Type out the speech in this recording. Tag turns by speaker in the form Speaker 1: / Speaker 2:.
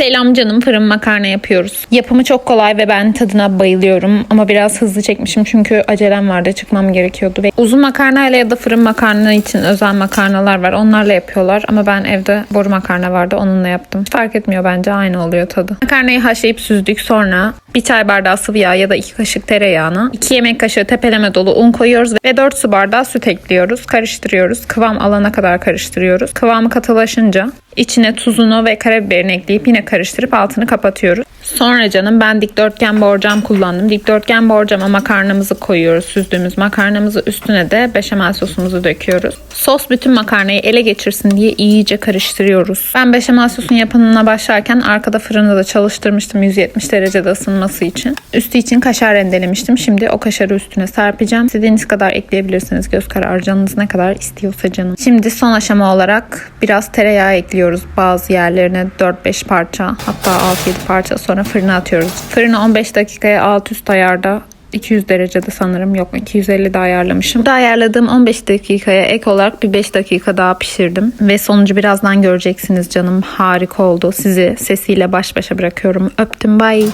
Speaker 1: Selam canım fırın makarna yapıyoruz. Yapımı çok kolay ve ben tadına bayılıyorum. Ama biraz hızlı çekmişim çünkü acelem vardı çıkmam gerekiyordu. Ve uzun makarnayla ya da fırın makarna için özel makarnalar var. Onlarla yapıyorlar ama ben evde boru makarna vardı onunla yaptım. Fark etmiyor bence aynı oluyor tadı. Makarnayı haşlayıp süzdük sonra bir çay bardağı sıvı yağ ya da iki kaşık tereyağına 2 yemek kaşığı tepeleme dolu un koyuyoruz ve 4 su bardağı süt ekliyoruz. Karıştırıyoruz. Kıvam alana kadar karıştırıyoruz. Kıvamı katılaşınca içine tuzunu ve karabiberini ekleyip yine karıştırıp altını kapatıyoruz. Sonra canım ben dikdörtgen borcam kullandım. Dikdörtgen borcama makarnamızı koyuyoruz. Süzdüğümüz makarnamızı üstüne de beşamel sosumuzu döküyoruz. Sos bütün makarnayı ele geçirsin diye iyice karıştırıyoruz. Ben beşamel sosun yapımına başlarken arkada fırında da çalıştırmıştım 170 derecede ısınması için. Üstü için kaşar rendelemiştim. Şimdi o kaşarı üstüne serpeceğim. İstediğiniz kadar ekleyebilirsiniz. Göz kararı canınız ne kadar istiyorsa canım. Şimdi son aşama olarak biraz tereyağı ekliyoruz bazı yerlerine 4-5 parça hatta 6-7 parça sonra fırına atıyoruz. Fırını 15 dakikaya alt üst ayarda 200 derecede sanırım yok 250'de ayarlamışım. Burada ayarladığım 15 dakikaya ek olarak bir 5 dakika daha pişirdim. Ve sonucu birazdan göreceksiniz canım. Harika oldu. Sizi sesiyle baş başa bırakıyorum. Öptüm bye.